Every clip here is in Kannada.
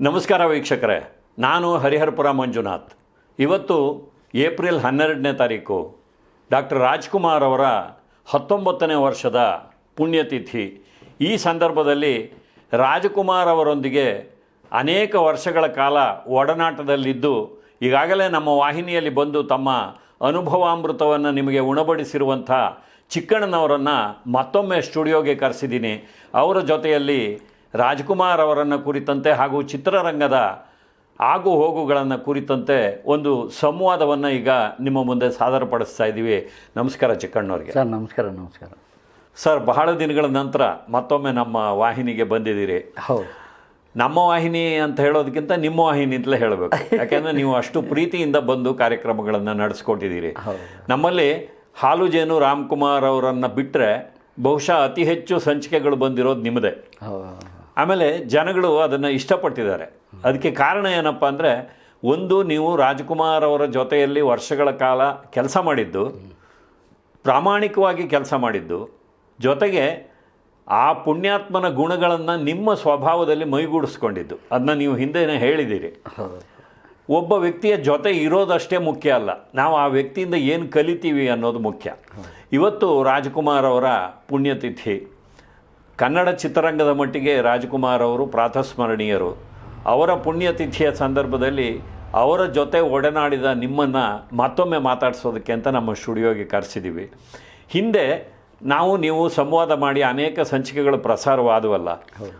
ನಮಸ್ಕಾರ ವೀಕ್ಷಕರೇ, ನಾನು ಹರಿಹರಪುರ ಮಂಜುನಾಥ್. ಇವತ್ತು ಏಪ್ರಿಲ್ ಹನ್ನೆರಡನೇ ತಾರೀಕು, ಡಾಕ್ಟರ್ ರಾಜ್ಕುಮಾರ್ ಅವರ ಹತ್ತೊಂಬತ್ತನೇ ವರ್ಷದ ಪುಣ್ಯತಿಥಿ. ಈ ಸಂದರ್ಭದಲ್ಲಿ ರಾಜಕುಮಾರ್ ಅವರೊಂದಿಗೆ ಅನೇಕ ವರ್ಷಗಳ ಕಾಲ ಒಡನಾಟದಲ್ಲಿದ್ದು, ಈಗಾಗಲೇ ನಮ್ಮ ವಾಹಿನಿಯಲ್ಲಿ ಬಂದು ತಮ್ಮ ಅನುಭವಾಮೃತವನ್ನು ನಿಮಗೆ ಉಣಬಡಿಸಿರುವಂಥ ಚಿಕ್ಕಣ್ಣನವರನ್ನು ಮತ್ತೊಮ್ಮೆ ಸ್ಟುಡಿಯೋಗೆ ಕರೆಸಿದ್ದೀನಿ. ಅವರ ಜೊತೆಯಲ್ಲಿ ರಾಜ್ಕುಮಾರ್ ಅವರನ್ನು ಕುರಿತಂತೆ ಹಾಗೂ ಚಿತ್ರರಂಗದ ಆಗು ಹೋಗುಗಳನ್ನು ಕುರಿತಂತೆ ಒಂದು ಸಂವಾದವನ್ನು ಈಗ ನಿಮ್ಮ ಮುಂದೆ ಸಾದರಪಡಿಸ್ತಾ ಇದ್ದೀವಿ. ನಮಸ್ಕಾರ ಚಿಕ್ಕಣ್ಣವ್ರಿಗೆ. ಸರ್ ನಮಸ್ಕಾರ ನಮಸ್ಕಾರ. ಸರ್ ಬಹಳ ದಿನಗಳ ನಂತರ ಮತ್ತೊಮ್ಮೆ ನಮ್ಮ ವಾಹಿನಿಗೆ ಬಂದಿದ್ದೀರಿ. ಹೌದು. ನಮ್ಮ ವಾಹಿನಿ ಅಂತ ಹೇಳೋದಕ್ಕಿಂತ ನಿಮ್ಮ ವಾಹಿನಿ ಅಂತಲೇ ಹೇಳಬೇಕು. ಯಾಕೆಂದರೆ ನೀವು ಅಷ್ಟು ಪ್ರೀತಿಯಿಂದ ಬಂದು ಕಾರ್ಯಕ್ರಮಗಳನ್ನು ನಡೆಸ್ಕೊಟ್ಟಿದ್ದೀರಿ. ನಮ್ಮಲ್ಲಿ ಹಾಲು ಜೇನು ರಾಮ್ಕುಮಾರ್ ಅವರನ್ನು ಬಿಟ್ಟರೆ ಬಹುಶಃ ಅತಿ ಹೆಚ್ಚು ಸಂಚಿಕೆಗಳು ಬಂದಿರೋದು ನಿಮ್ಮದೇ. ಆಮೇಲೆ ಜನಗಳು ಅದನ್ನು ಇಷ್ಟಪಟ್ಟಿದ್ದಾರೆ ಅದಕ್ಕೆ ಕಾರಣ ಏನಪ್ಪ ಅಂದರೆ, ಒಂದು ನೀವು ರಾಜ್ಕುಮಾರ್ ಅವರ ಜೊತೆಯಲ್ಲಿ ವರ್ಷಗಳ ಕಾಲ ಕೆಲಸ ಮಾಡಿದ್ದು, ಪ್ರಾಮಾಣಿಕವಾಗಿ ಕೆಲಸ ಮಾಡಿದ್ದು, ಜೊತೆಗೆ ಆ ಪುಣ್ಯಾತ್ಮನ ಗುಣಗಳನ್ನು ನಿಮ್ಮ ಸ್ವಭಾವದಲ್ಲಿ ಮೈಗೂಡಿಸ್ಕೊಂಡಿದ್ದು. ಅದನ್ನ ನೀವು ಹಿಂದೆನೇ ಹೇಳಿದ್ದೀರಿ. ಒಬ್ಬ ವ್ಯಕ್ತಿಯ ಜೊತೆ ಇರೋದಷ್ಟೇ ಮುಖ್ಯ ಅಲ್ಲ. ನಾವು ಆ ವ್ಯಕ್ತಿಯಿಂದ ಏನು ಕಲಿತೀವಿ ಅನ್ನೋದು ಮುಖ್ಯ. ಇವತ್ತು ರಾಜ್ಕುಮಾರ್ ಅವರ ಪುಣ್ಯತಿಥಿ ಕನ್ನಡ ಚಿತ್ರರಂಗದ ಮಟ್ಟಿಗೆ ರಾಜ್ಕುಮಾರ್ ಅವರು ಪ್ರಾತಸ್ಮರಣೀಯರು. ಅವರ ಪುಣ್ಯತಿಥಿಯ ಸಂದರ್ಭದಲ್ಲಿ ಅವರ ಜೊತೆ ಒಡನಾಡಿದ ನಿಮ್ಮನ್ನು ಮತ್ತೊಮ್ಮೆ ಮಾತಾಡಿಸೋದಕ್ಕೆ ಅಂತ ನಮ್ಮ ಸ್ಟುಡಿಯೋಗೆ ಕರೆಸಿದ್ದೀವಿ ಹಿಂದೆ ನಾವು ನೀವು ಸಂವಾದ ಮಾಡಿ ಅನೇಕ ಸಂಚಿಕೆಗಳು ಪ್ರಸಾರವಾದವಲ್ಲ.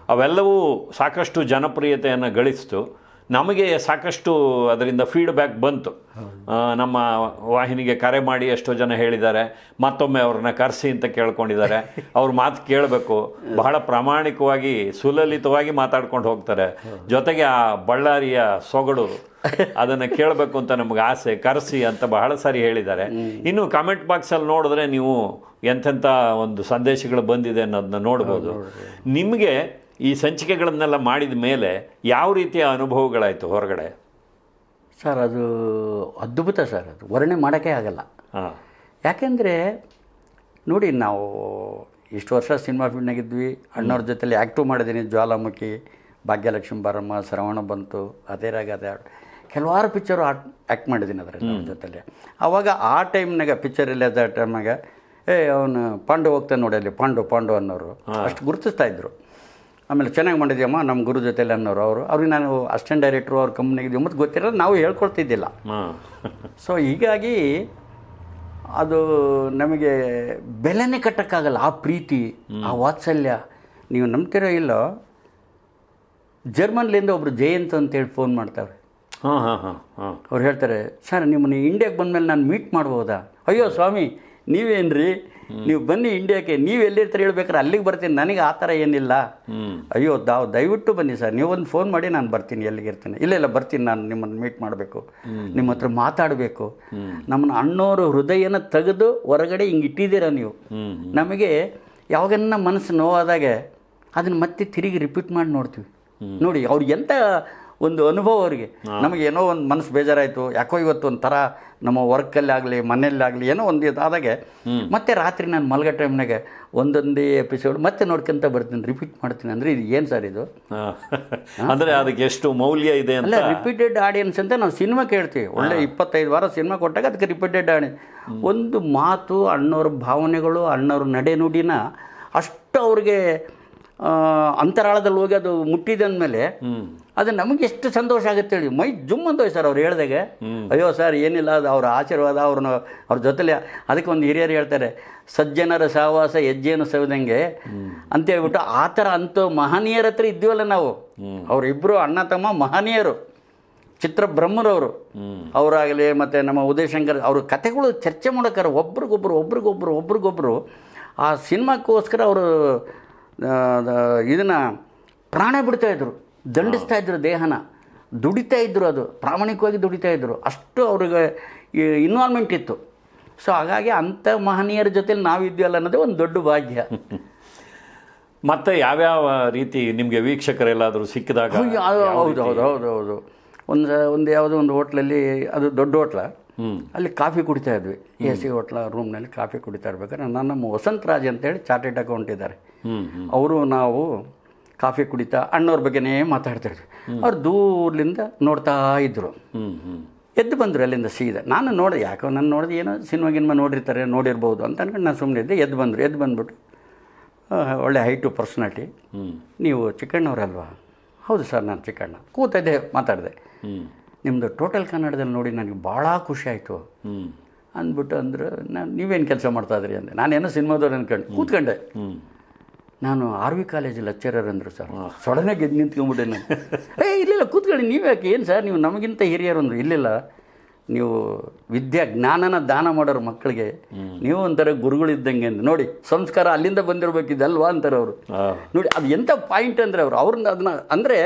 ಅವೆಲ್ಲವೂ ಸಾಕಷ್ಟು ಜನಪ್ರಿಯತೆಯನ್ನು ಗಳಿಸಿತು. ನಮಗೆ ಸಾಕಷ್ಟು ಅದರಿಂದ ಫೀಡ್ಬ್ಯಾಕ್ ಬಂತು. ನಮ್ಮ ವಾಹಿನಿಗೆ ಕರೆ ಮಾಡಿ ಎಷ್ಟೋ ಜನ ಹೇಳಿದ್ದಾರೆ ಮತ್ತೊಮ್ಮೆ ಅವ್ರನ್ನ ಕರೆಸಿ ಅಂತ ಕೇಳ್ಕೊಂಡಿದ್ದಾರೆ. ಅವ್ರ ಮಾತು ಕೇಳಬೇಕು. ಬಹಳ ಪ್ರಾಮಾಣಿಕವಾಗಿ ಸುಲಲಿತವಾಗಿ ಮಾತಾಡ್ಕೊಂಡು ಹೋಗ್ತಾರೆ. ಜೊತೆಗೆ ಆ ಬಳ್ಳಾರಿಯ ಸೊಗಡು ಅದನ್ನು ಕೇಳಬೇಕು ಅಂತ ನಮ್ಗೆ ಆಸೆ ಕರೆಸಿ ಅಂತ ಬಹಳ ಸಾರಿ ಹೇಳಿದ್ದಾರೆ. ಇನ್ನು ಕಾಮೆಂಟ್ ಬಾಕ್ಸಲ್ಲಿ ನೋಡಿದ್ರೆ ನೀವು ಎಂಥೆಂಥ ಒಂದು ಸಂದೇಶಗಳು ಬಂದಿದೆ ಅನ್ನೋದನ್ನ ನೋಡ್ಬೋದು. ನಿಮಗೆ ಈ ಸಂಚಿಕೆಗಳನ್ನೆಲ್ಲ ಮಾಡಿದ ಮೇಲೆ ಯಾವ ರೀತಿಯ ಅನುಭವಗಳಾಯಿತು ಹೊರಗಡೆ? ಸರ್ ಅದು ಅದ್ಭುತ ಸರ್ ಅದು ವರ್ಣೆ ಮಾಡೋಕ್ಕೆ ಆಗಲ್ಲ. ಯಾಕೆಂದರೆ ನೋಡಿ ನಾವು ಇಷ್ಟು ವರ್ಷ ಸಿನಿಮಾ ಫೀಲ್ಡ್ನಾಗಿದ್ವಿ ಅಣ್ಣವ್ರ ಜೊತೆಲಿ ಆ್ಯಕ್ಟು ಮಾಡಿದ್ದೀನಿ ಜ್ವಾಲಾಮುಖಿ ಭಾಗ್ಯಲಕ್ಷ್ಮಿ ಬಾರಮ್ಮ ಶ್ರವಣ ಬಂತು ಅದೇ ರಾಗ ಅದೇ. ಕೆಲವಾರು ಪಿಕ್ಚರು ಆಟ್ ಆ್ಯಕ್ಟ್ ಮಾಡಿದ್ದೀನಿ ಅದರ ಅವ್ರ ಜೊತೆಲಿ. ಆವಾಗ ಆ ಟೈಮ್ನಾಗ ಪಿಕ್ಚರ್ ಇಲ್ಲ ಆ ಟೈಮ್ನಾಗ ಏ ಅವನು ಪಾಂಡು ಹೋಗ್ತಾನೆ ನೋಡಿ ಅಲ್ಲಿ ಪಾಂಡು ಪಾಂಡು ಅನ್ನೋರು ಅಷ್ಟು ಗುರುತಿಸ್ತಾ ಇದ್ರು. ಆಮೇಲೆ ಚೆನ್ನಾಗಿ ಮಾಡಿದ್ಯಮ್ಮ ನಮ್ಮ ಗುರು ಜೊತೆಲಿ ಅನ್ನೋರು ಅವರು. ಅವ್ರಿಗೆ ನಾನು ಅಸಿಸ್ಟೆಂಟ್ ಡೈರೆಕ್ಟ್ರು ಅವ್ರ ಕಂಪ್ನಿಗಿದ್ವಿ ಮತ್ತು ಗೊತ್ತಿರೋದು ನಾವು ಹೇಳ್ಕೊಡ್ತಿದ್ದಿಲ್ಲ ಸೊ ಹೀಗಾಗಿ ಅದು ನಮಗೆ ಬೆಲೆನೇ ಕಟ್ಟೋಕ್ಕಾಗಲ್ಲ. ಆ ಪ್ರೀತಿ ಆ ವಾತ್ಸಲ್ಯ. ನೀವು ನಂಬ್ತಿರೋ ಇಲ್ಲೋ ಜರ್ಮನ್ಲಿಂದ ಒಬ್ರು ಜಯಂತ್ ಅಂತೇಳಿ ಫೋನ್ ಮಾಡ್ತಾರೆ. ಹಾಂ ಹಾಂ ಹಾಂ ಹಾಂ. ಅವ್ರು ಹೇಳ್ತಾರೆ ಸರ್ ನಿಮ್ಮನ್ನು ಇಂಡಿಯಾಗೆ ಬಂದಮೇಲೆ ನಾನು ಮೀಟ್ ಮಾಡ್ಬೋದಾ? ಅಯ್ಯೋ ಸ್ವಾಮಿ ನೀವೇನ್ರಿ? ನೀವು ಬನ್ನಿ ಇಂಡಿಯಾಕ್ಕೆ ನೀವು ಎಲ್ಲಿರ್ತಾರೆ ಹೇಳ್ಬೇಕಾರೆ ಅಲ್ಲಿಗೆ ಬರ್ತೀನಿ. ನನಗೆ ಆ ಥರ ಏನಿಲ್ಲ. ಅಯ್ಯೋ ದಾವ್ ದಯವಿಟ್ಟು ಬನ್ನಿ ಸರ್. ನೀವು ಒಂದು ಫೋನ್ ಮಾಡಿ ನಾನು ಬರ್ತೀನಿ ಎಲ್ಲಿಗೆ ಇರ್ತೀನಿ. ಇಲ್ಲ ಇಲ್ಲ ಬರ್ತೀನಿ ನಾನು ನಿಮ್ಮನ್ನು ಮೀಟ್ ಮಾಡಬೇಕು. ನಿಮ್ಮ ಹತ್ರ ಮಾತಾಡಬೇಕು. ನಮ್ಮನ್ನ ಅಣ್ಣೋರು ಹೃದಯನ ತೆಗೆದು ಹೊರಗಡೆ ಹಿಂಗೆ ಇಟ್ಟಿದ್ದೀರ ನೀವು. ನಮಗೆ ಯಾವಾಗನ್ನ ಮನಸ್ಸು ನೋವಾದಾಗ ಅದನ್ನು ಮತ್ತೆ ತಿರುಗಿ ರಿಪೀಟ್ ಮಾಡಿ ನೋಡ್ತೀವಿ. ನೋಡಿ ಅವ್ರಿಗೆ ಎಂಥ ಒಂದು ಅನುಭವ ಅವರಿಗೆ. ನಮಗೆ ಏನೋ ಒಂದು ಮನಸ್ಸು ಬೇಜಾರಾಯಿತು ಯಾಕೋ ಇವತ್ತು ಒಂಥರ ನಮ್ಮ ವರ್ಕಲ್ಲಿ ಆಗಲಿ ಮನೆಯಲ್ಲಾಗಲಿ ಏನೋ ಒಂದು ಇದಾದಾಗ ಮತ್ತೆ ರಾತ್ರಿ ನಾನು ಮಲಗೋ ಟೈಮ್ನಾಗೆ ಒಂದೊಂದೇ ಎಪಿಸೋಡ್ ಮತ್ತೆ ನೋಡ್ಕೊಂತ ಬರ್ತೀನಿ ರಿಪೀಟ್ ಮಾಡ್ತೀನಿ. ಅಂದರೆ ಇದು ಏನು ಸರ್ ಇದು? ಅಂದರೆ ಅದಕ್ಕೆ ಎಷ್ಟು ಮೌಲ್ಯ ಇದೆ ಅಲ್ಲ ರಿಪೀಟೆಡ್ ಆಡಿಯನ್ಸ್ ಅಂತ ನಾವು ಸಿನಿಮಾ ಕೇಳ್ತೀವಿ. ಒಳ್ಳೆ ಇಪ್ಪತ್ತೈದು ವಾರ ಸಿನಿಮಾ ಕೊಟ್ಟಾಗ ಅದಕ್ಕೆ ರಿಪೀಟೆಡ್ ಆಡಿ ಒಂದು ಮಾತು ಅಣ್ಣವ್ರ ಭಾವನೆಗಳು ಅಣ್ಣವ್ರ ನಡೆನುಡಿನ ಅಷ್ಟು ಅವ್ರಿಗೆ ಅಂತರಾಳದಲ್ಲಿ ಹೋಗಿ ಅದು ಮುಟ್ಟಿದಂದಮೇಲೆ ಅದು ನಮಗೆ ಎಷ್ಟು ಸಂತೋಷ ಆಗುತ್ತೆ ಹೇಳಿ. ಮೈ ಜುಮ್ ಅಂತ ಸರ್ ಅವ್ರು ಹೇಳ್ದಾಗ. ಅಯ್ಯೋ ಸರ್ ಏನಿಲ್ಲ ಅದು ಅವ್ರ ಆಶೀರ್ವಾದ ಅವ್ರನ್ನ ಅವ್ರ ಜೊತೆಲಿ. ಅದಕ್ಕೆ ಒಂದು ಹಿರಿಯರು ಹೇಳ್ತಾರೆ ಸಜ್ಜನರ ಸಹವಾಸ ಹೆಜ್ಜೆಯನ್ನು ಸವಿದಂಗೆ ಅಂತ ಹೇಳ್ಬಿಟ್ಟು ಆ ಥರ ಅಂಥ ಮಹನೀಯರ ಹತ್ರ ಇದ್ದೀವಲ್ಲ ನಾವು. ಅವರಿಬ್ಬರು ಅಣ್ಣ ತಮ್ಮ ಮಹನೀಯರು ಚಿತ್ರ ಬ್ರಹ್ಮರವರು ಅವರಾಗಲಿ ಮತ್ತು ನಮ್ಮ ಉದಯಶಂಕರ್ ಅವ್ರ ಕಥೆಗಳು ಚರ್ಚೆ ಮಾಡೋಕ್ಕಾರ ಒಬ್ರಿಗೊಬ್ರು ಒಬ್ರಿಗೊಬ್ರು ಒಬ್ರಿಗೊಬ್ರು ಆ ಸಿನಿಮಾಕ್ಕೋಸ್ಕರ ಅವರು ಇದನ್ನು ಪ್ರಾಣ ಬಿಡ್ತಾ ಇದ್ರು ದಂಡಿಸ್ತಾ ಇದ್ರು ದೇಹನ. ದುಡಿತಾ ಇದ್ರು ಅದು ಪ್ರಾಮಾಣಿಕವಾಗಿ ದುಡಿತಾ ಇದ್ರು. ಅಷ್ಟು ಅವ್ರಿಗೆ ಇನ್ವಾಲ್ವ್ಮೆಂಟ್ ಇತ್ತು. ಸೊ ಹಾಗಾಗಿ ಅಂಥ ಮಹನೀಯರ ಜೊತೆಲಿ ನಾವಿದ್ವಲ್ಲ ಅನ್ನೋದೇ ಒಂದು ದೊಡ್ಡ ಭಾಗ್ಯ. ಮತ್ತೆ ಯಾವ್ಯಾವ ರೀತಿ ನಿಮಗೆ ವೀಕ್ಷಕರೆಲ್ಲಾದರೂ ಸಿಕ್ಕಿದಾಗ ಹೌದು ಹೌದು ಹೌದು ಹೌದು. ಒಂದು ಒಂದು ಯಾವುದೋ ಒಂದು ಹೋಟ್ಲಲ್ಲಿ ಅದು ದೊಡ್ಡ ಹೋಟ್ಲ. ಅಲ್ಲಿ ಕಾಫಿ ಕುಡಿತಾ ಇದ್ವಿ. ಎ ಸಿ ಹೋಟ್ಲ ರೂಮ್ನಲ್ಲಿ ಕಾಫಿ ಕುಡಿತಾ ಇರ್ಬೇಕಾದ್ರೆ ನನ್ನ ವಸಂತರಾಜ್ ವಸಂತ್ ರಾಜ್ ಅಂತೇಳಿ ಚಾರ್ಟೆಡ್ ಅಕೌಂಟ್ ಇದ್ದಾರೆ. ಅವರು ನಾವು ಕಾಫಿ ಕುಡಿತಾ ಅಣ್ಣವ್ರ ಬಗ್ಗೆನೇ ಮಾತಾಡ್ತಿದ್ರು. ಅವ್ರು ದೂರ್ಲಿಂದ ನೋಡ್ತಾ ಇದ್ದರು ಎದ್ದು ಬಂದರು ಅಲ್ಲಿಂದ ಸೀದಾ. ನಾನು ನೋಡಿದೆ, ಯಾಕೋ ನಾನು ನೋಡಿದೆ, ಏನೋ ಸಿನಿಮಾ ಗಿನ್ಮಾ ನೋಡಿರ್ತಾರೆ, ನೋಡಿರ್ಬೋದು ಅಂತ ಅನ್ಕೊಂಡು ನಾನು ಸುಮ್ಮನೆ ಇದ್ದೆ. ಎದ್ದು ಬಂದರು, ಎದ್ದು ಬಂದ್ಬಿಟ್ಟು ಒಳ್ಳೆ ಹೈಟು ಪರ್ಸ್ನಾಲಿಟಿ. ನೀವು ಚಿಕ್ಕಣ್ಣವ್ರಲ್ವಾ? ಹೌದು ಸರ್, ನಾನು ಚಿಕ್ಕಣ್ಣ. ಕೂತಿದ್ದೆ, ಮಾತಾಡಿದೆ. ನಿಮ್ಮದು ಟೋಟಲ್ ಕನ್ನಡದಲ್ಲಿ ನೋಡಿ ನನಗೆ ಭಾಳ ಖುಷಿ ಆಯಿತು. ಅಂದ್ಬಿಟ್ಟು ಅಂದ್ರೆ ನಾನು ನೀವೇನು ಕೆಲಸ ಮಾಡ್ತಾ ಇದ್ರಿ? ಅಂದೆ. ನಾನೇನೋ ಸಿನಿಮಾದವ್ರು ಅನ್ಕೊಂಡು. ಕೂತ್ಕೊಂಡೆ. ನಾನು ಆರ್ ವಿ ಕಾಲೇಜ್ ಲೆಕ್ಚರರ್ ಅಂದರು ಸರ್. ಸೊಡನೆ ಗೆದ್ದು ನಿಂತ್ಕೊಂಡ್ಬಿಟ್ಟೆ ನಾನು. ಏ ಇಲ್ಲಿಲ್ಲ ಕೂತ್ಕೊಳ್ಳಿ ನೀವು ಯಾಕೆ? ಏನು ಸರ್ ನೀವು ನಮಗಿಂತ ಹಿರಿಯರು ಅಂದರು. ಇಲ್ಲಿಲ್ಲ. ನೀವು ವಿದ್ಯಾ ಜ್ಞಾನನ ದಾನ ಮಾಡೋರು ಮಕ್ಕಳಿಗೆ. ನೀವು ಒಂಥರ ಗುರುಗಳಿದ್ದಂಗೆ ಅಂದ್ರೆ. ನೋಡಿ ಸಂಸ್ಕಾರ ಅಲ್ಲಿಂದ ಬಂದಿರಬೇಕಿದ್ದಲ್ವಾ ಅಂತಾರೆ ಅವರು. ನೋಡಿ ಅದು ಎಂಥ ಪಾಯಿಂಟ್ ಅಂದರೆ ಅವರು ಅವ್ರನ್ನ ಅದನ್ನ ಅಂದರೆ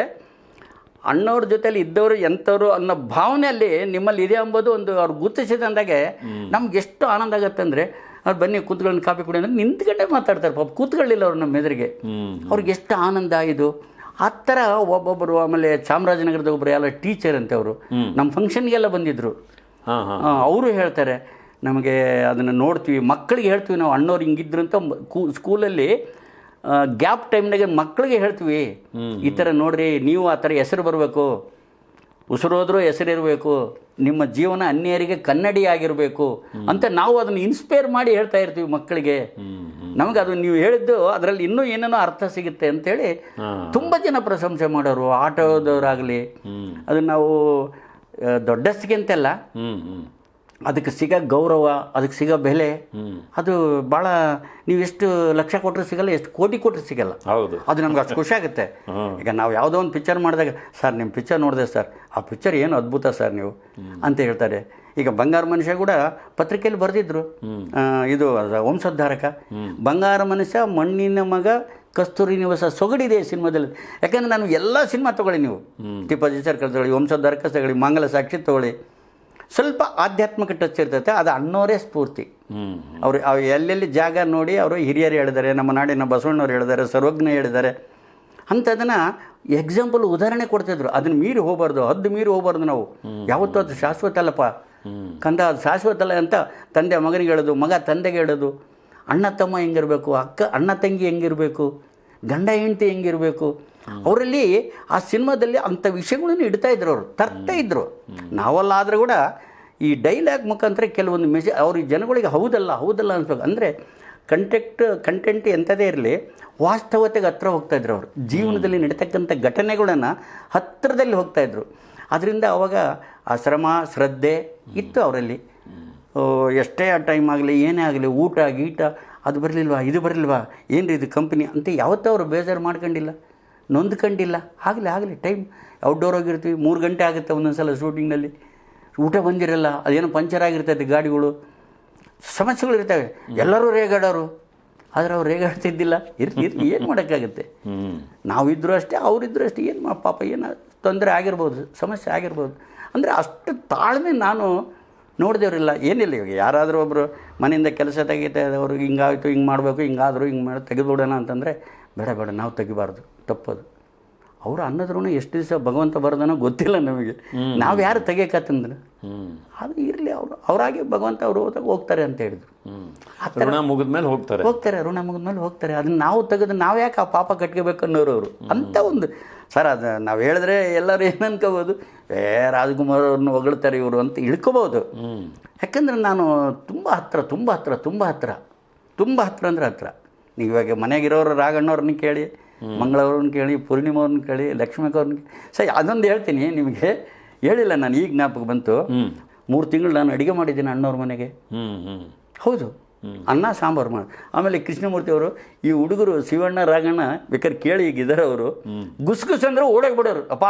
ಅಣ್ಣವ್ರ ಜೊತೆಲಿ ಇದ್ದವರು ಎಂಥವ್ರು ಅನ್ನೋ ಭಾವನೆ ಅಲ್ಲಿ ನಿಮ್ಮಲ್ಲಿ ಇದೆ ಅಂಬೋದು ಒಂದು ಅವ್ರು ಗುರುತಿಸಿದಂದಾಗೆ ನಮ್ಗೆ ಎಷ್ಟು ಆನಂದ ಆಗುತ್ತೆ ಅಂದರೆ ಅವ್ರು ಬನ್ನಿ ಕೂತ್ಕೊಂಡು ಕಾಫಿ ಕುಡಿ ಅಂದ್ರೆ ನಿಂತ್ಕೊಂಡೇ ಮಾತಾಡ್ತಾರೆ. ಪಾಪ ಕೂತ್ಕೊಳ್ಳಿಲ್ಲ ಅವ್ರು ನಮ್ಮ ಎದುರಿಗೆ. ಅವ್ರಿಗೆ ಎಷ್ಟು ಆನಂದ ಇದು. ಆ ಥರ ಒಬ್ಬೊಬ್ಬರು ಆಮೇಲೆ ಚಾಮರಾಜನಗರದ ಒಬ್ಬರು ಎಲ್ಲ ಟೀಚರ್ ಅಂತೆ ಅವರು. ನಮ್ಮ ಫಂಕ್ಷನ್ಗೆಲ್ಲ ಬಂದಿದ್ದರು ಅವರು ಹೇಳ್ತಾರೆ ನಮಗೆ ಅದನ್ನು ನೋಡ್ತೀವಿ ಮಕ್ಕಳಿಗೆ ಹೇಳ್ತೀವಿ ನಾವು ಅಣ್ಣವ್ರು ಹಿಂಗಿದ್ರು ಅಂತ ಸ್ಕೂಲಲ್ಲಿ ಗ್ಯಾಪ್ ಟೈಮ್ನಾಗೆ ಮಕ್ಕಳಿಗೆ ಹೇಳ್ತೀವಿ. ಈ ಥರ ನೋಡ್ರಿ ನೀವು ಆ ಥರ ಹೆಸರು ಬರಬೇಕು. ಉಸಿರೋದ್ರೂ ಹೆಸರಿರಬೇಕು ನಿಮ್ಮ ಜೀವನ ಅನ್ಯರಿಗೆ ಕನ್ನಡಿ ಆಗಿರಬೇಕು ಅಂತ ನಾವು ಅದನ್ನು ಇನ್ಸ್ಪೈರ್ ಮಾಡಿ ಹೇಳ್ತಾ ಇರ್ತೀವಿ ಮಕ್ಕಳಿಗೆ. ನಮಗೆ ಅದು ನೀವು ಹೇಳಿದ್ದು ಅದರಲ್ಲಿ ಇನ್ನೂ ಏನೇನೋ ಅರ್ಥ ಸಿಗುತ್ತೆ ಅಂತೇಳಿ ತುಂಬ ಜನ ಪ್ರಶಂಸೆ ಮಾಡೋರು ಆಟೋದವರಾಗಲಿ. ಅದು ನಾವು ದೊಡ್ಡಸ್ಗೆ ದೊಡ್ಡಸ್ತಿಗೆ ಅಂತೆಲ್ಲ. ಅದಕ್ಕೆ ಸಿಗೋ ಗೌರವ ಅದಕ್ಕೆ ಸಿಗೋ ಬೆಲೆ. ಅದು ಭಾಳ ನೀವು ಎಷ್ಟು ಲಕ್ಷ ಕೊಟ್ಟರು ಸಿಗಲ್ಲ ಎಷ್ಟು ಕೋಟಿ ಕೊಟ್ಟರು ಸಿಗಲ್ಲ. ಹೌದು. ಅದು ನಮ್ಗೆ ಅಷ್ಟು ಖುಷಿ ಆಗುತ್ತೆ. ಈಗ ನಾವು ಯಾವುದೋ ಒಂದು ಪಿಕ್ಚರ್ ಮಾಡಿದಾಗ ಸರ್ ನಿಮ್ಮ ಪಿಕ್ಚರ್ ನೋಡಿದೆ ಸರ್. ಆ ಪಿಕ್ಚರ್ ಏನು ಅದ್ಭುತ ಸರ್ ನೀವು? ಅಂತ ಹೇಳ್ತಾರೆ. ಈಗ ಬಂಗಾರ ಮನುಷ್ಯ ಕೂಡ ಪತ್ರಿಕೆಯಲ್ಲಿ ಬರೆದಿದ್ರು. ಇದು ಅದು ವಂಶೋದ್ಧಾರಕ. ಬಂಗಾರ ಮನುಷ್ಯ ಮಣ್ಣಿನ ಮಗ ಕಸ್ತೂರಿ ನಿವಾಸ ಸೊಗಡಿದೆ ಸಿನಿಮಾದಲ್ಲಿ. ಯಾಕಂದ್ರೆ ನಾನು ಎಲ್ಲ ಸಿನಿಮಾ ತಗೊಳ್ಳಿ ನೀವು. ಟಿಪ್ಪಜಿ ಸರ್ಕಲ್ ತಗೊಳ್ಳಿ ವಂಶೋದ್ಧಾರಕ ತಗೊಳ್ಳಿ ಮಂಗಲ ಸಾಕ್ಷಿ ತಗೊಳ್ಳಿ. ಸ್ವಲ್ಪ ಆಧ್ಯಾತ್ಮಿಕ ಟಚ್ ಇರ್ತೈತೆ ಅದು ಅನ್ನೋರೇ ಸ್ಫೂರ್ತಿ. ಅವರು ಅವ್ರು ಎಲ್ಲೆಲ್ಲಿ ಜಾಗ ನೋಡಿ ಅವರು ಹಿರಿಯರು ಹೇಳಿದ್ದಾರೆ ನಮ್ಮ ನಾಡಿನ ಬಸವಣ್ಣವ್ರು ಹೇಳಿದ್ದಾರೆ ಸರ್ವಜ್ಞ ಹೇಳಿದ್ದಾರೆ. ಅಂಥದನ್ನು ಎಕ್ಸಾಂಪಲ್ ಉದಾಹರಣೆ ಕೊಡ್ತಿದ್ರು. ಅದನ್ನ ಮೀರಿ ಹೋಗಬಾರ್ದು ಹದ್ದು ಮೀರಿ ಹೋಗಬಾರ್ದು ನಾವು. ಯಾವತ್ತೂ ಅದು ಶಾಶ್ವತ ಅಲ್ಲಪ್ಪ. ಕಂದ ಅದು ಶಾಶ್ವತ ಅಲ್ಲ ಅಂತ ತಂದೆ ಮಗನಿಗೆ ಹೇಳೋದು ಮಗ ತಂದೆಗೆ ಹೇಳೋದು. ಅಣ್ಣ ತಮ್ಮ ಹೆಂಗಿರಬೇಕು ಅಕ್ಕ ಅಣ್ಣ ತಂಗಿ ಹೆಂಗಿರಬೇಕು ಗಂಡ ಹೆಂಡತಿ ಹೆಂಗಿರಬೇಕು. ಅವರಲ್ಲಿ ಆ ಸಿನಿಮಾದಲ್ಲಿ ಅಂಥ ವಿಷಯಗಳನ್ನು ಇಡ್ತಾ ಇದ್ರು ಅವರು ತರ್ತಾ ಇದ್ರು. ನಾವಲ್ಲಾದರೂ ಕೂಡ ಈ ಡೈಲಾಗ್ ಮುಖಾಂತರ ಕೆಲವೊಂದು ಮೆಸೇಜ್ ಅವ್ರಿಗೆ ಜನಗಳಿಗೆ ಹೌದಲ್ಲ ಹೌದಲ್ಲ ಅನ್ಸ್ಬೇಕು. ಅಂದರೆ ಕಂಟೆಕ್ಟ್ ಕಂಟೆಂಟ್ ಎಂಥದೇ ಇರಲಿ ವಾಸ್ತವತೆಗೆ ಹತ್ರ ಹೋಗ್ತಾ ಇದ್ರು ಅವರು. ಜೀವನದಲ್ಲಿ ನಡೀತಕ್ಕಂಥ ಘಟನೆಗಳನ್ನು ಹತ್ತಿರದಲ್ಲಿ ಹೋಗ್ತಾ ಇದ್ರು. ಅದರಿಂದ ಅವಾಗ ಆ ಶ್ರಮ ಶ್ರದ್ಧೆ ಇತ್ತು ಅವರಲ್ಲಿ. ಎಷ್ಟೇ ಆ ಟೈಮ್ ಆಗಲಿ ಏನೇ ಆಗಲಿ ಊಟ ಗೀಟ ಅದು ಬರಲಿಲ್ವಾ ಇದು ಬರಲಿಲ್ವಾ ರೀ ಇದು ಕಂಪ್ನಿ ಅಂತ ಯಾವತ್ತೂ ಅವರು ಬೇಜಾರು ಮಾಡ್ಕೊಂಡಿಲ್ಲ. ನೊಂದ್ಕೊಂಡಿಲ್ಲ. ಆಗಲಿ ಆಗಲಿ ಟೈಮ್ ಔಟ್ಡೋರ್ ಹೋಗಿರ್ತೀವಿ ಮೂರು ಗಂಟೆ ಆಗುತ್ತೆ ಒಂದೊಂದು ಸಲ ಶೂಟಿಂಗ್ನಲ್ಲಿ ಊಟ ಬಂದಿರಲ್ಲ ಅದೇನೋ ಪಂಚರ್ ಆಗಿರ್ತೈತೆ ಗಾಡಿಗಳು. ಸಮಸ್ಯೆಗಳು ಇರ್ತವೆ. ಎಲ್ಲರೂ ರೇಗಾಡೋರು. ಆದರೆ ಅವ್ರು ರೇಗಾಡ್ತಿದ್ದಿಲ್ಲ. ಇರ್ಲಿ ಇರ್ಲಿ ಏನು ಮಾಡೋಕ್ಕಾಗುತ್ತೆ? ನಾವು ನಾವಿದ್ರೂ ಅಷ್ಟೇ ಅವರಿದ್ದರೂ ಅಷ್ಟೇ. ಏನು ಮಾ ಪಾಪ ಏನು ತೊಂದರೆ ಆಗಿರ್ಬೋದು ಸಮಸ್ಯೆ ಆಗಿರ್ಬೋದು. ಅಂದರೆ ಅಷ್ಟು ತಾಳ್ಮೆ ನಾನು ನೋಡಿದವರಿಲ್ಲ. ಏನಿಲ್ಲ ಇವಾಗ. ಯಾರಾದರೂ ಒಬ್ಬರು ಮನೆಯಿಂದ ಕೆಲಸ ತೆಗಿತಾ ಅವ್ರಿಗೆ ಹಿಂಗಾಯಿತು ಹಿಂಗೆ ಮಾಡಬೇಕು ಹಿಂಗಾದರೂ ಹಿಂಗೆ ಮಾಡಿ ತೆಗೆದುಬಿಡೋಣ ಅಂತಂದರೆ ಬೇಡ ಬೇಡ ನಾವು ತೆಗಿಬಾರ್ದು. ತಪ್ಪದು. ಅವರು ಅನ್ನದ್ರೂ ಎಷ್ಟು ದಿವಸ ಭಗವಂತ ಬರೋದನೋ ಗೊತ್ತಿಲ್ಲ ನಮಗೆ. ನಾವು ಯಾರು ತೆಗಿಯಕತ್ತಂದ್ರೆ? ಅದು ಇರಲಿ ಅವರು. ಅವರಾಗಿ ಭಗವಂತ ಅವರು ಹೋದಾಗ ಹೋಗ್ತಾರೆ ಅಂತ ಹೇಳಿದ್ರು. ಮುಗಿದ ಋಣ ಮುಗಿದ್ಮೇಲೆ ಹೋಗ್ತಾರೆ. ಹೋಗ್ತಾರೆ ಋಣ ಮುಗಿದ್ಮೇಲೆ ಹೋಗ್ತಾರೆ. ಅದನ್ನ ನಾವು ತೆಗೆದು ನಾವು ಯಾಕೆ ಆ ಪಾಪ ಕಟ್ಕೋಬೇಕು ಅನ್ನೋರು ಅವರು? ಅಂತ ಒಂದು. ಸರ್ ಅದು ನಾವು ಹೇಳಿದ್ರೆ ಎಲ್ಲರೂ ಏನು ಅನ್ಕೋಬೋದು? ಏ ರಾಜ್ಕುಮಾರ್ ಅವ್ರನ್ನ ಹೊಗಳ್ತಾರೆ ಇವರು ಅಂತ ಇಳ್ಕೋಬೋದು. ಯಾಕಂದ್ರೆ ನಾನು ತುಂಬ ಹತ್ರ ತುಂಬ ಹತ್ರ ತುಂಬ ಹತ್ರ ತುಂಬ ಹತ್ರ ಅಂದ್ರೆ ಹತ್ರ. ನೀವು ಇವಾಗ ಮನೆಗಿರೋರು ರಾಗಣ್ಣವ್ರನ್ನ ಕೇಳಿ. ಮಂಗಳವ್ರನ್ನ ಕೇಳಿ ಪೂರ್ಣಿಮವ್ರನ್ನ ಕೇಳಿ ಲಕ್ಷ್ಮೀಕವ್ರನ್ನ ಕೇಳಿ. ಸರ್ ಅದೊಂದು ಹೇಳ್ತೀನಿ ನಿಮಗೆ. ಹೇಳಿಲ್ಲ ನಾನು ಈಗ ಜ್ಞಾಪಕ ಬಂತು. ಮೂರು ತಿಂಗಳು ನಾನು ಅಡುಗೆ ಮಾಡಿದ್ದೀನಿ ಅಣ್ಣವ್ರ ಮನೆಗೆ. ಹೌದು. ಅನ್ನ ಸಾಂಬಾರು ಮಾಡಿ. ಆಮೇಲೆ ಕೃಷ್ಣಮೂರ್ತಿ ಅವರು ಈ ಹುಡುಗರು ಶಿವಣ್ಣ ರಾಗಣ್ಣ ಬೇಕಾದ್ರೆ ಕೇಳಿ ಈಗ ಇದ್ದಾರೆ ಅವರು ಗುಸ್ಗುಸ್ ಅಂದ್ರೆ ಓಡೋಗ್ಬಿಡೋರು ಅಪ್ಪ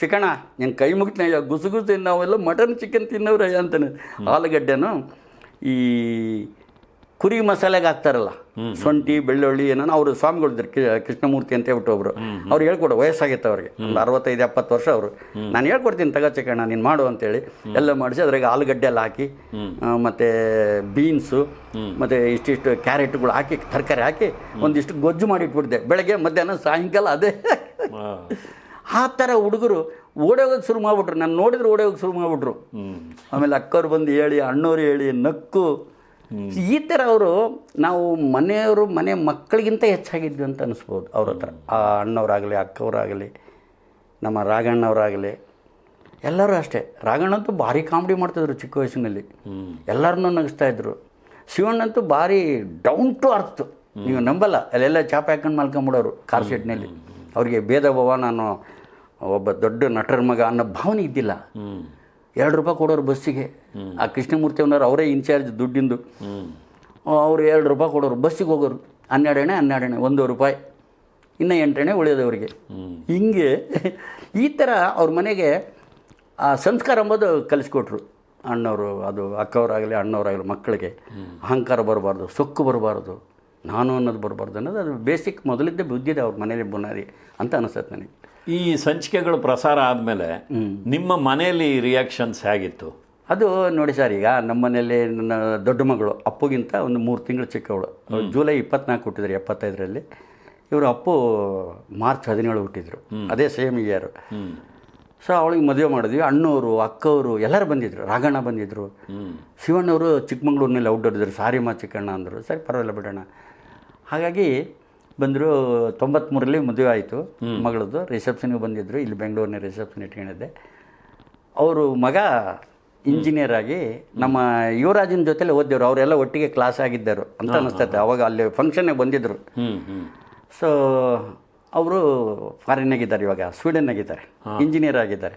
ಚಿಕಣ ನಿನ್ನ ಕೈ ಮುಗಿತೀನಿ ಗುಸುಗುಸು ನಾವೆಲ್ಲ ಮಟನ್ ಚಿಕನ್ ತಿನ್ನೋರು ಅಂತಾನೆ. ಆಲೂಗಡ್ಡೆನೂ ಈ ಕುರಿ ಮಸಾಲೆಗೆ ಹಾಕ್ತಾರಲ್ಲ. ಶುಂಠಿ ಬೆಳ್ಳುಳ್ಳಿ ಏನೋ ಅವರು ಸ್ವಾಮಿಗಳಿದ್ರು ಕೃಷ್ಣಮೂರ್ತಿ ಅಂತ ಹೇಳ್ಬಿಟ್ಟು ಒಬ್ರು. ಅವ್ರು ಹೇಳ್ಕೊಡು ವಯಸ್ಸಾಗಿತ್ತು ಅವ್ರಿಗೆ. ಒಂದು ಅರವತ್ತೈದು ಎಪ್ಪತ್ತು ವರ್ಷ ಅವರು. ನಾನು ಹೇಳ್ಕೊಡ್ತೀನಿ ತಗೋ ಚಿಕ್ಕಣ್ಣ ನೀನು ಮಾಡು ಅಂತೇಳಿ. ಎಲ್ಲ ಮಾಡಿಸಿ ಅದ್ರಾಗ ಆಲೂಗಡ್ಡೆ ಎಲ್ಲ ಹಾಕಿ ಮತ್ತು ಬೀನ್ಸು ಮತ್ತೆ ಇಷ್ಟಿಷ್ಟು ಕ್ಯಾರೆಟ್ಗಳು ಹಾಕಿ ತರಕಾರಿ ಹಾಕಿ ಒಂದಿಷ್ಟು ಗೊಜ್ಜು ಮಾಡಿ ಇಟ್ಬಿಡ್ದೆ ಬೆಳಗ್ಗೆ ಮಧ್ಯಾಹ್ನ ಸಾಯಂಕಾಲ ಅದೇ. ಆ ಥರ ಹುಡುಗರು ಓಡೋಗೋಕೆ ಶುರು ಮಾಡ್ಬಿಟ್ರು. ನಾನು ನೋಡಿದ್ರೆ ಓಡೋಗೋಕೆ ಶುರು ಮಾಡ್ಬಿಟ್ರು. ಆಮೇಲೆ ಅಕ್ಕವ್ರು ಬಂದು ಹೇಳಿ ಅಣ್ಣವ್ರು ಹೇಳಿ ನಕ್ಕು. ಈ ಥರ ಅವರು ನಾವು ಮನೆಯವರು ಮನೆ ಮಕ್ಕಳಿಗಿಂತ ಹೆಚ್ಚಾಗಿದ್ವಿ ಅಂತ ಅನಿಸ್ಬೋದು ಅವ್ರ ಹತ್ರ. ಆ ಅಣ್ಣವರಾಗಲಿ ಅಕ್ಕವರಾಗಲಿ ನಮ್ಮ ರಾಗಣ್ಣವರಾಗಲಿ ಎಲ್ಲರೂ ಅಷ್ಟೇ. ರಾಗಣ್ಣಂತೂ ಭಾರಿ ಕಾಮಿಡಿ ಮಾಡ್ತಿದ್ರು ಚಿಕ್ಕ ವಯಸ್ಸಿನಲ್ಲಿ. ಎಲ್ಲರನ್ನೂ ನಗಿಸ್ತಾ ಇದ್ರು. ಶಿವಣ್ಣಂತೂ ಭಾರಿ ಡೌನ್ ಟು ಅರ್ತ್ ನೀವು ನಂಬಲ್ಲ ಅಲ್ಲೆಲ್ಲ ಚಾಪೆ ಹಾಕೊಂಡು ಮಲ್ಕೊಂಬಿಡೋರು ಕಾರ್ ಶೆಟ್ನಲ್ಲಿ ಅವರಿಗೆ ಭೇದ ಭಾವ ನಾನು ಒಬ್ಬ ದೊಡ್ಡ ನಟರ ಮಗ ಅನ್ನೋ ಭಾವನೆ ಇದ್ದಿಲ್ಲ. ಎರಡು ರೂಪಾಯಿ ಕೊಡೋರು ಬಸ್ಸಿಗೆ. ಆ ಕೃಷ್ಣಮೂರ್ತಿ ಅವ್ನವ್ರು ಅವರೇ ಇನ್ಚಾರ್ಜ್ ದುಡ್ಡಿಂದು. ಅವರು ಎರಡು ರೂಪಾಯಿ ಕೊಡೋರು ಬಸ್ಸಿಗೆ ಹೋಗೋರು. ಹನ್ನೆರಡನೇ ಹನ್ನೆರಡನೇ ಒಂದು ರೂಪಾಯಿ. ಇನ್ನು ಎಂಟೆಣೆ ಉಳಿಯೋದವ್ರಿಗೆ ಹಿಂಗೆ ಈ ಥರ ಅವ್ರ ಮನೆಗೆ, ಆ, ಸಂಸ್ಕಾರ ಅಂಬೋದು ಕಲಿಸ್ಕೊಟ್ರು. ಅಣ್ಣವರು, ಅದು ಅಕ್ಕವರಾಗಲಿ, ಅಣ್ಣವರಾಗಲಿ ಮಕ್ಕಳಿಗೆ. ಅಹಂಕಾರ ಬರಬಾರ್ದು, ಸೊಕ್ಕು ಬರಬಾರ್ದು. ನಾನು ಅನ್ನೋದು ಬರಬಾರ್ದು ಅನ್ನೋದು ಅದು ಬೇಸಿಕ್ ಮೊದಲಿದ್ದೇ ಬುದ್ಧಿದೆ ಅವ್ರ ಮನೇಲಿ ಬುನಾರಿ ಅಂತ ಅನಿಸುತ್ತೆ ನನಗೆ. ಈ ಸಂಚಿಕೆಗಳು ಪ್ರಸಾರ ಆದಮೇಲೆ ನಿಮ್ಮ ಮನೆಯಲ್ಲಿ ರಿಯಾಕ್ಷನ್ಸ್ ಹೇಗಿತ್ತು? ಅದು ನೋಡಿ ಸರ್ ಈಗ ನಮ್ಮ ಮನೇಲಿ ನನ್ನ ದೊಡ್ಡ ಮಗಳು ಅಪ್ಪುಗಿಂತ ಒಂದು ಮೂರು ತಿಂಗಳು ಚಿಕ್ಕವಳು. ಜುಲೈ ಇಪ್ಪತ್ನಾಲ್ಕು ಹುಟ್ಟಿದ್ರು ಎಪ್ಪತ್ತೈದರಲ್ಲಿ. ಇವರು ಅಪ್ಪು ಮಾರ್ಚ್ ಹದಿನೇಳು ಹುಟ್ಟಿದ್ರು. ಅದೇ ಸೇಮ್ ಇಯರ್ ಸೊ ಅವಳಿಗೆ ಮದುವೆ ಮಾಡಿದ್ವಿ. ಅಣ್ಣವರು ಅಕ್ಕವರು ಎಲ್ಲರೂ ಬಂದಿದ್ರು. ರಾಘಣ್ಣ ಬಂದಿದ್ರು. ಹ್ಮ್. ಶಿವಣ್ಣವರು ಚಿಕ್ಕಮಂಗ್ಳೂರಿನಲ್ಲಿ ಔಟ್ಡೋರ್ ಸಾರಿ ಮಾ ಚಿಕ್ಕಣ್ಣ ಅಂದರು. ಸರಿ ಪರವಾಗಿಲ್ಲ ಬಿಡೋಣ. ಹಾಗಾಗಿ ಬಂದರು ತೊಂಬತ್ತ್ಮೂರಲ್ಲಿ ಮದುವೆ ಆಯಿತು ಮಗಳದ್ದು. ರಿಸೆಪ್ಷನ್ಗೆ ಬಂದಿದ್ದರು ಇಲ್ಲಿ ಬೆಂಗಳೂರಿನ ರಿಸೆಪ್ಷನ್ ಇಟ್ಕೊಂಡಿದ್ದೆ. ಅವರು ಮಗ ಇಂಜಿನಿಯರ್ ಆಗಿ ನಮ್ಮ ಯುವರಾಜನ ಜೊತೆಲಿ ಓದಿದ್ರು ಅವರೆಲ್ಲ ಒಟ್ಟಿಗೆ ಕ್ಲಾಸ್ ಆಗಿದ್ದರು ಅಂತ ಅನಿಸ್ತೈತೆ ಅವಾಗ ಅಲ್ಲಿ ಫಂಕ್ಷನ್ಗೆ ಬಂದಿದ್ದರು ಸೊ ಅವರು ಫಾರಿನ್ನಾಗಿದ್ದಾರೆ ಇವಾಗ ಸ್ವೀಡನ್ನಾಗಿದ್ದಾರೆ ಇಂಜಿನಿಯರ್ ಆಗಿದ್ದಾರೆ.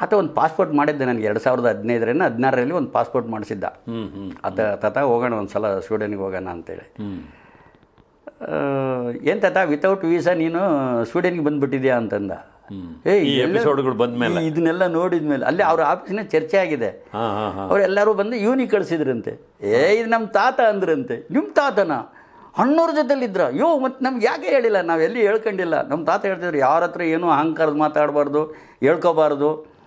ಆತ ಒಂದು ಪಾಸ್ಪೋರ್ಟ್ ಮಾಡಿದ್ದೆ ನನಗೆ ಎರಡು ಸಾವಿರದ ಹದಿನೈದರಿಂದ ಹದಿನಾರರಲ್ಲಿ ಒಂದು ಪಾಸ್ಪೋರ್ಟ್ ಮಾಡಿಸಿದ್ದ. ಆತ ತಾತ ಹೋಗೋಣ ಒಂದು ಸಲ ಸ್ವೀಡನ್ಗೆ ಹೋಗೋಣ ಅಂತೇಳಿ. ಏನು ತಾತ ವಿತೌಟ್ ವೀಸಾ ನೀನು ಸ್ವೀಡನ್ಗೆ ಬಂದುಬಿಟ್ಟಿದ್ಯಾ ಅಂತಂದ. ಬಂದ್ಮೇಲೆ. ಮೇಲೆ ಇದನ್ನೆಲ್ಲ ನೋಡಿದ್ಮೇಲೆ ಅಲ್ಲೇ ಅವ್ರ ಆಫೀಸ್ನ ಚರ್ಚೆ ಆಗಿದೆ. ಅವರೆಲ್ಲರೂ ಬಂದು ಇವನಿಗೆ ಕಳಿಸಿದ್ರಂತೆ. ಏ ಇದು ನಮ್ಮ ತಾತ ಅಂದ್ರಂತೆ. ನಿಮ್ಮ ತಾತನ? ಅಣ್ಣವ್ರ ಜೊತೆಲಿದ್ರ ಯೋ ಮತ್ತು ನಮ್ಗೆ ಯಾಕೆ ಹೇಳಿಲ್ಲ? ನಾವು ಎಲ್ಲಿ ಹೇಳ್ಕೊಂಡಿಲ್ಲ? ನಮ್ಮ ತಾತ ಹೇಳ್ತಿದ್ರು ಯಾರ ಹತ್ರ ಏನೂ ಅಹಂಕಾರದ ಮಾತಾಡಬಾರ್ದು ಹೇಳ್ಕೋಬಾರ್ದು.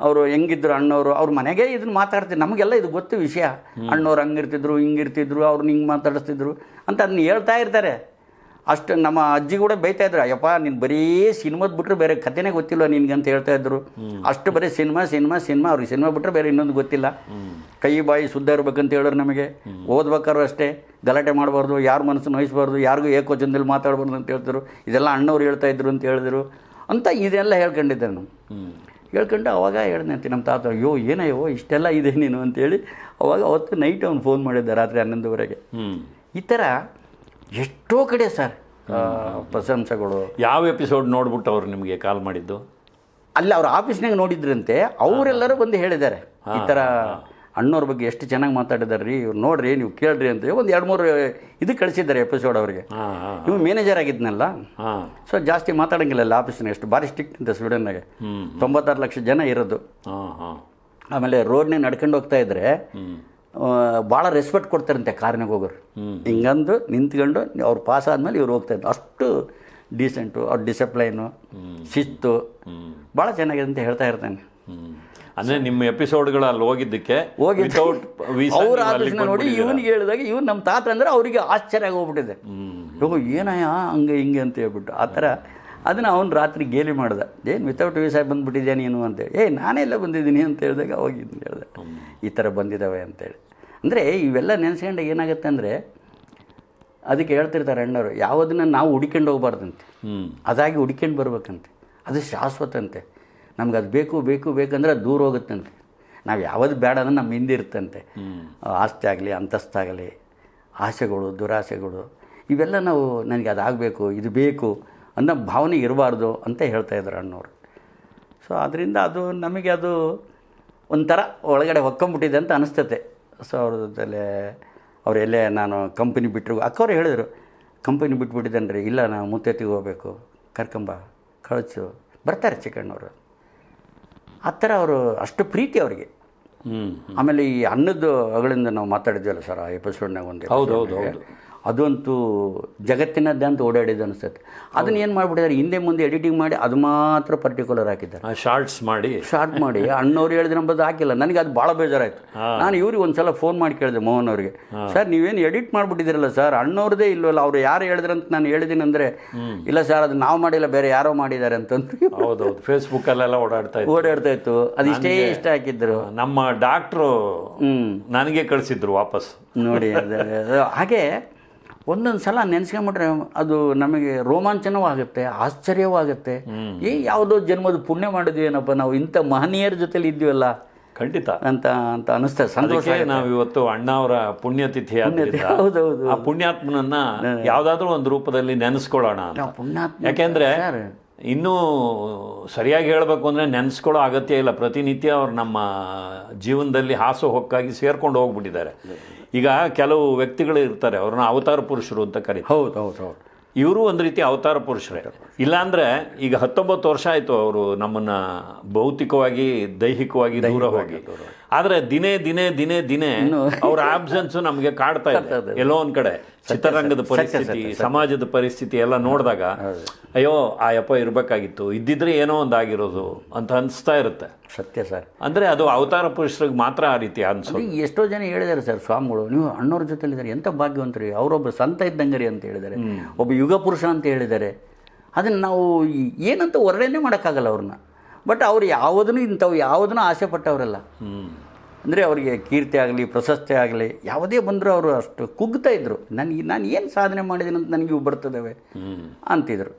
ಅವರು ಹೆಂಗಿದ್ರು ಅಣ್ಣವರು? ಅವ್ರ ಮನೆಗೆ ಇದನ್ನ ಮಾತಾಡ್ತಿದ್ರು. ನಮಗೆಲ್ಲ ಇದು ಗೊತ್ತು ವಿಷಯ. ಅಣ್ಣವ್ರು ಹಂಗಿರ್ತಿದ್ರು ಹಿಂಗಿರ್ತಿದ್ರು ಅವ್ರನ್ನ ಹಿಂಗೆ ಮಾತಾಡಿಸ್ತಿದ್ರು ಅಂತ ಅದನ್ನ ಹೇಳ್ತಾ ಇರ್ತಾರೆ. ಅಷ್ಟು ನಮ್ಮ ಅಜ್ಜಿ ಕೂಡ ಬೈತಾ ಇದ್ರು ಅಯ್ಯಪ್ಪ ನೀನು ಬರೀ ಸಿನಿಮಾದ ಬಿಟ್ಟರೆ ಬೇರೆ ಕಥೆನೇ ಗೊತ್ತಿಲ್ಲ ನಿನ್ಗೆ ಅಂತ ಹೇಳ್ತಾ ಇದ್ರು. ಅಷ್ಟು ಬರೀ ಸಿನಿಮಾ ಸಿನಿಮಾ ಸಿನಿಮಾ ಅವ್ರಿಗೆ ಸಿನಿಮಾ ಬಿಟ್ಟರೆ ಬೇರೆ ಇನ್ನೊಂದು ಗೊತ್ತಿಲ್ಲ. ಕೈ ಬಾಯಿ ಶುದ್ಧ ಇರ್ಬೇಕಂತ ಹೇಳೋರು ನಮಗೆ. ಓದ್ಬೇಕಾದ್ರು ಅಷ್ಟೇ ಗಲಾಟೆ ಮಾಡಬಾರ್ದು ಯಾರು ಮನಸ್ಸು ನೋಯಿಸ್ಬಾರ್ದು ಯಾರಿಗೂ ಏಕೋಚನದಲ್ಲಿ ಮಾತಾಡಬಾರ್ದು ಅಂತ ಹೇಳ್ತಾರೆ ಇದೆಲ್ಲ ಅಣ್ಣವ್ರು ಹೇಳ್ತಾ ಇದ್ರು ಅಂತ ಹೇಳಿದ್ರು. ಅಂತ ಇದೆಲ್ಲ ಹೇಳ್ಕೊಂಡಿದ್ದೆ ನಾನು. ಹೇಳ್ಕೊಂಡು ಅವಾಗ ಅಂತ ನಮ್ಮ ತಾತ ಅಯ್ಯೋ ಏನಯ್ಯೋ ಇಷ್ಟೆಲ್ಲ ಇದೆ ನೀನು ಅಂತೇಳಿ ಅವಾಗ ಅವತ್ತು ನೈಟ್ ಅವ್ನು ಫೋನ್ ಮಾಡಿದ್ದೆ ರಾತ್ರಿ ಹನ್ನೊಂದುವರೆಗೆ. ಈ ಥರ ಎಷ್ಟೋ ಕಡೆ ಸರ್ ಪ್ರಶಂಸೆಗಳು. ಯಾವ ಎಪಿಸೋಡ್ ನೋಡ್ಬಿಟ್ಟು ಅವ್ರು ನಿಮಗೆ ಕಾಲ್ ಮಾಡಿದ್ದು? ಅಲ್ಲಿ ಅವ್ರ ಆಫೀಸ್ನಾಗ ನೋಡಿದ್ರಂತೆ ಅವರೆಲ್ಲರೂ ಬಂದು ಹೇಳಿದ್ದಾರೆ. ಈ ಥರ ಅಣ್ಣವ್ರ ಬಗ್ಗೆ ಎಷ್ಟು ಚೆನ್ನಾಗಿ ಮಾತಾಡಿದಾರೆ ರೀ ಇವ್ರು ನೋಡ್ರಿ ನೀವು ಕೇಳ್ರಿ ಅಂತ ಒಂದು ಎರಡು ಮೂರು ಇದು ಕಳಿಸಿದ್ದಾರೆ ಎಪಿಸೋಡ್ ಅವರಿಗೆ. ನೀವು ಇವು ಮ್ಯಾನೇಜರ್ ಆಗಿದ್ನಲ್ಲ? ಸೊ ಜಾಸ್ತಿ ಮಾತಾಡಂಗಿಲ್ಲ ಅಲ್ಲಿ ಆಫೀಸ್ನ ಎಷ್ಟು ಭಾರಿ ಸ್ಟಿಕ್ ಅಂತ ಸ್ವೀಡನ್ನಾಗೆ. ತೊಂಬತ್ತಾರು ಲಕ್ಷ ಜನ ಇರೋದು. ಆಮೇಲೆ ರೋಡ್ನೇ ನಡ್ಕೊಂಡು ಹೋಗ್ತಾ ಇದ್ರೆ ಭಾಳ ರೆಸ್ಪೆಕ್ಟ್ ಕೊಡ್ತಾರಂತೆ ಕಾರಿನಾಗ ಹೋಗೋರು. ಹಿಂಗಂದು ನಿಂತ್ಕೊಂಡು ಅವ್ರು ಪಾಸ್ ಆದಮೇಲೆ ಇವ್ರು ಹೋಗ್ತಾ ಇದ್ರು. ಅಷ್ಟು ಡೀಸೆಂಟು ಅವ್ರ ಡಿಸಿಪ್ಲೈನು ಶಿಸ್ತು. ಭಾಳ ಚೆನ್ನಾಗಿದೆ ಅಂತ ಹೇಳ್ತಾ ಇರ್ತಾನೆ. ಅಂದರೆ ನಿಮ್ಮ ಎಪಿಸೋಡ್ಗಳು ಅಲ್ಲಿ ಹೋಗಿದ್ದಕ್ಕೆ ಹೋಗಿ ಅವ್ರ ಆಲೋಚನೆ ನೋಡಿ ಇವನಿಗೆ ಹೇಳಿದಾಗ ಇವ್ನು ನಮ್ಮ ತಾತ ಅಂದ್ರೆ ಅವರಿಗೆ ಆಶ್ಚರ್ಯ ಆಗೋಗ್ಬಿಟ್ಟಿದೆ ಓಹೋ ಏನಯ್ಯ ಹಂಗೆ ಹಿಂಗೆ ಅಂತ ಹೇಳ್ಬಿಟ್ಟು. ಆ ಥರ ಅದನ್ನು ಅವ್ನು ರಾತ್ರಿ ಗೇಲಿ ಮಾಡ್ದೆ. ಏನು ವಿತೌಟ್ ವೀಸಾ ಬಂದುಬಿಟ್ಟಿದ್ಯಾ ನೀನು ಅಂತೇಳಿ ಏಯ್ ನಾನೇ ಇಲ್ಲ ಬಂದಿದ್ದೀನಿ ಅಂತ ಹೇಳಿದಾಗ ಹೋಗಿದ್ದೀನಿ ಹೇಳಿದೆ. ಈ ಥರ ಬಂದಿದ್ದಾವೆ ಅಂತೇಳಿ ಅಂದರೆ ಇವೆಲ್ಲ ನೆನೆಸ್ಕೊಂಡು ಏನಾಗುತ್ತೆ ಅಂದರೆ ಅದಕ್ಕೆ ಹೇಳ್ತಿರ್ತಾರೆ ಅಣ್ಣವರು ಯಾವುದನ್ನ ನಾವು ಹುಡ್ಕೊಂಡು ಹೋಗ್ಬಾರ್ದಂತೆ. ಅದಾಗಿ ಹುಡ್ಕೊಂಡು ಬರ್ಬೇಕಂತೆ. ಅದು ಶಾಶ್ವತ ಅಂತೆ ನಮ್ಗೆ ಅದು ಬೇಕು ಬೇಕು ಬೇಕಂದ್ರೆ ಅದು ದೂರ ಹೋಗುತ್ತಂತೆ. ನಾವು ಯಾವುದು ಬೇಡ ಅಂದ್ರೆ ನಮ್ಮ ಹಿಂದೆ ಇರ್ತಂತೆ ಆಸ್ತಿ ಆಗಲಿ ಅಂತಸ್ತಾಗಲಿ ಆಸೆಗಳು ದುರಾಸೆಗಳು ಇವೆಲ್ಲ ನಾವು ನನಗೆ ಅದಾಗಬೇಕು ಇದು ಬೇಕು ಅನ್ನೋ ಭಾವನೆ ಇರಬಾರ್ದು ಅಂತ ಹೇಳ್ತಾ ಇದ್ದಾರೆ ಅಣ್ಣವರು. ಸೊ ಅದರಿಂದ ಅದು ನಮಗೆ ಅದು ಒಂಥರ ಒಳಗಡೆ ಹೊಕ್ಕೊಂಬಿಟ್ಟಿದೆ ಅಂತ ಅನಿಸ್ತತೆ. ಸೊ ಅವ್ರ ಜೊತೆಲೆ ಅವ್ರು ಎಲ್ಲೇ ನಾನು ಕಂಪನಿ ಬಿಟ್ಟರು. ಅಕ್ಕವ್ರು ಹೇಳಿದರು ಕಂಪನಿ ಬಿಟ್ಬಿಟ್ಟಿದ್ದೇನೆ ರೀ ಇಲ್ಲ ನಾವು ಮುತ್ತೆತ್ತಿಗೆ ಹೋಗಬೇಕು. ಕರ್ಕಂಬ ಕಳಿಸು. ಬರ್ತಾರೆ ಚಿಕ್ಕಣ್ಣವರು. ಆ ಥರ ಅವರು ಅಷ್ಟು ಪ್ರೀತಿ ಅವರಿಗೆ. ಹ್ಞೂ ಆಮೇಲೆ ಈ ಅನ್ನದ್ದು ಅಗಳಿಂದ ನಾವು ಮಾತಾಡಿದ್ವಲ್ಲ ಸರ್ ಆ ಎಪಿಸೋಡ್ನಾಗ ಒಂದು ಹೌದು, ಹೌದು. ಅದಂತೂ ಜಗತ್ತಿನದ್ದೇ ಅಂತ ಓಡಾಡಿದ್ದು ಅನಿಸ್ತೈತೆ. ಅದನ್ನ ಏನು ಮಾಡಿಬಿಟ್ಟಿದ್ದಾರೆ? ಹಿಂದೆ ಮುಂದೆ ಎಡಿಟಿಂಗ್ ಮಾಡಿ ಅದು ಮಾತ್ರ ಪರ್ಟಿಕ್ಯುಲರ್ ಹಾಕಿದ್ದಾರೆ. ಶಾರ್ಟ್ಸ್ ಮಾಡಿ. ಶಾರ್ಟ್ ಮಾಡಿ. ಅಣ್ಣವ್ರು ಹೇಳಿದ್ರೆ ನಂಬದು ಹಾಕಿಲ್ಲ. ನನಗೆ ಅದು ಭಾಳ ಬೇಜಾರಾಯಿತು. ನಾನು ಇವ್ರಿಗೆ ಒಂದ್ಸಲ ಫೋನ್ ಮಾಡಿ ಕೇಳಿದೆ ಮೋಹನ್ ಅವರಿಗೆ ಸರ್ ನೀವೇನು ಎಡಿಟ್ ಮಾಡಿಬಿಟ್ಟಿದ್ದೀರಲ್ಲ ಸರ್? ಅಣ್ಣವ್ರದೇ ಇಲ್ಲವಲ್ಲ ಅವ್ರು ಯಾರು ಹೇಳಿದ್ರು ಅಂತ ನಾನು ಹೇಳಿದ್ದೀನಿ ಅಂದರೆ ಇಲ್ಲ ಸರ್ ಅದು ನಾವು ಮಾಡಿಲ್ಲ ಬೇರೆ ಯಾರೋ ಮಾಡಿದ್ದಾರೆ ಅಂತಂದು. ಹೌದೌದು. ಫೇಸ್ಬುಕ್ಕಲ್ಲೆಲ್ಲ ಓಡಾಡ್ತಾ ಇತ್ತು ಓಡಾಡ್ತಾ ಇತ್ತು. ಅದಿಷ್ಟೇ ಇಷ್ಟ ಹಾಕಿದ್ರು. ನಮ್ಮ ಡಾಕ್ಟ್ರು ನನಗೆ ಕಳಿಸಿದ್ರು ವಾಪಸ್. ನೋಡಿ ಅದು- ಅದು. ಹಾಗೆ ಒಂದೊಂದು ಸಲ ನೆನೆಸ್ಕೊಂಬಿಟ್ರೆ ಅದು ನಮಗೆ ರೋಮಾಂಚನವೂ ಆಗುತ್ತೆ ಆಶ್ಚರ್ಯವೂ ಆಗುತ್ತೆ ಏ ಯಾವುದೋ ಜನ್ಮದ ಪುಣ್ಯ ಮಾಡಿದ್ವಿ ಏನಪ್ಪ ನಾವು ಇಂಥ ಮಹನೀಯರ ಜೊತೆಲಿ ಇದ್ದೀವಲ್ಲ? ಖಂಡಿತ. ಅಂತ ಅಂತ ಅನಿಸ್ತದೆ ಸಂತೋಷ ನಾವು ಇವತ್ತು ಅಣ್ಣ ಅವರ ಪುಣ್ಯತಿಥಿ ಹೌದೌದು. ಆ ಪುಣ್ಯಾತ್ಮನನ್ನ ಯಾವ್ದಾದ್ರೂ ಒಂದು ರೂಪದಲ್ಲಿ ನೆನೆಸ್ಕೊಳ್ಳೋಣ ಪುಣ್ಯಾತ್ಮ ಯಾಕೆಂದ್ರೆ ಇನ್ನೂ ಸರಿಯಾಗಿ ಹೇಳಬೇಕು ಅಂದರೆ ನೆನೆಸ್ಕೊಳ್ಳೋ ಅಗತ್ಯ ಇಲ್ಲ. ಪ್ರತಿನಿತ್ಯ ಅವ್ರು ನಮ್ಮ ಜೀವನದಲ್ಲಿ ಹಾಸು ಹೊಕ್ಕಾಗಿ ಸೇರ್ಕೊಂಡು ಹೋಗ್ಬಿಟ್ಟಿದ್ದಾರೆ. ಈಗ ಕೆಲವು ವ್ಯಕ್ತಿಗಳು ಇರ್ತಾರೆ ಅವ್ರನ್ನ ಅವತಾರ ಪುರುಷರು ಅಂತ ಕರಿ ಹೌದು ಹೌದು ಹೌದು. ಇವರು ಒಂದು ರೀತಿ ಅವತಾರ ಪುರುಷರೇ. ಇಲ್ಲಾಂದರೆ ಈಗ ಹತ್ತೊಂಬತ್ತು ವರ್ಷ ಆಯಿತು ಅವರು ನಮ್ಮನ್ನು ಭೌತಿಕವಾಗಿ ದೈಹಿಕವಾಗಿ ದೂರ ಹೋಗಿ. ಆದರೆ ದಿನೇ ದಿನೇ ದಿನೇ ದಿನೇ ಅವ್ರ ಆಬ್ಸೆನ್ಸ್ ನಮಗೆ ಕಾಡ್ತಾ ಇದೆ. ಎಲ್ಲೋ ಒಂದ್ ಕಡೆ ಚಿತ್ರರಂಗದ ಪರಿಸ್ಥಿತಿ ಸಮಾಜದ ಪರಿಸ್ಥಿತಿ ಎಲ್ಲ ನೋಡಿದಾಗ ಅಯ್ಯೋ ಆ ಯಪ್ಪ ಇರಬೇಕಾಗಿತ್ತು. ಇದ್ದಿದ್ರೆ ಏನೋ ಒಂದು ಆಗಿರೋದು ಅಂತ ಅನಿಸ್ತಾ ಇರುತ್ತೆ. ಸತ್ಯ ಸರ್. ಅಂದ್ರೆ ಅದು ಅವತಾರ ಪುರುಷರಿಗೆ ಮಾತ್ರ ಆ ರೀತಿ ಅನ್ಸೋದು. ಎಷ್ಟೋ ಜನ ಹೇಳಿದ್ದಾರೆ ಸರ್ ಸ್ವಾಮಿಗಳು ನೀವು ಅಣ್ಣವ್ರ ಜೊತೆಲಿದ್ದಾರೆ ಎಂಥ ಭಾಗ್ಯವಂತರಿ? ಅವರೊಬ್ಬ ಸಂತ ಇದ್ದಂಗರಿ ಅಂತ ಹೇಳಿದ್ದಾರೆ. ಒಬ್ಬ ಯುಗ ಪುರುಷ ಅಂತ ಹೇಳಿದ್ದಾರೆ. ಅದನ್ನ ನಾವು ಏನಂತ ವರ್ಣನೆ ಮಾಡೋಕ್ಕಾಗಲ್ಲ ಅವ್ರನ್ನ. ಬಟ್ ಅವ್ರು ಯಾವುದನ್ನು ಇಂಥವು ಯಾವುದನ್ನು ಆಸೆ ಪಟ್ಟವರಲ್ಲ. ಅಂದರೆ ಅವರಿಗೆ ಕೀರ್ತಿ ಆಗಲಿ ಪ್ರಶಸ್ತಿ ಆಗಲಿ ಯಾವುದೇ ಬಂದರೂ ಅವರು ಅಷ್ಟು ಕುಗ್ತಾ ಇದ್ದರು ನನಗೆ ನಾನು ಏನು ಸಾಧನೆ ಮಾಡಿದ್ದೀನಿ ಅಂತ ನನಗೆ ಇವು ಬರ್ತದವೆ ಅಂತಿದ್ರು.